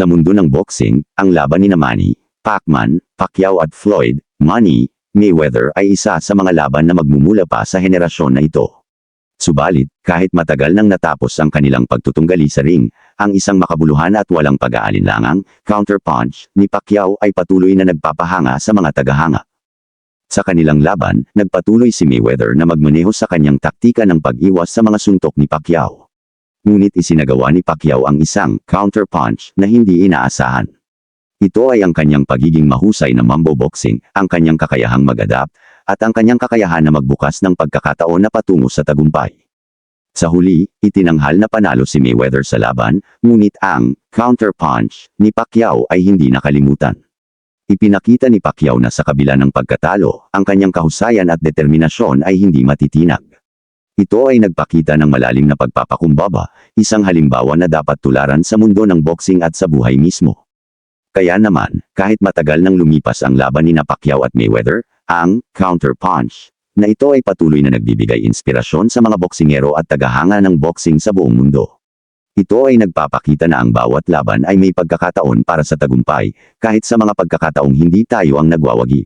Sa mundo ng boxing, ang laban ni Manny, Pacman, Pacquiao at Floyd, Money, Mayweather ay isa sa mga laban na magmumula pa sa henerasyon na ito. Subalit, kahit matagal nang natapos ang kanilang pagtutunggali sa ring, ang isang makabuluhan at walang pag-aalinlangang counterpunch ni Pacquiao ay patuloy na nagpapahanga sa mga tagahanga. Sa kanilang laban, nagpatuloy si Mayweather na magmaneho sa kanyang taktika ng pag-iwas sa mga suntok ni Pacquiao. Ngunit isinagawa ni Pacquiao ang isang counterpunch na hindi inaasahan. Ito ay ang kanyang pagiging mahusay na mambo boxing, ang kanyang kakayahang mag-adapt, at ang kanyang kakayahan na magbukas ng pagkakataon na patungo sa tagumpay. Sa huli, itinanghal na panalo si Mayweather sa laban, ngunit ang counterpunch ni Pacquiao ay hindi nakalimutan. Ipinakita ni Pacquiao na sa kabila ng pagkatalo, ang kanyang kahusayan at determinasyon ay hindi matitinag. Ito ay nagpakita ng malalim na pagpapakumbaba, isang halimbawa na dapat tularan sa mundo ng boxing at sa buhay mismo. Kaya naman, kahit matagal nang lumipas ang laban ni Pacquiao at Mayweather, ang counterpunch na ito ay patuloy na nagbibigay inspirasyon sa mga boksingero at tagahanga ng boxing sa buong mundo. Ito ay nagpapakita na ang bawat laban ay may pagkakataon para sa tagumpay, kahit sa mga pagkakataong hindi tayo ang nagwawagi.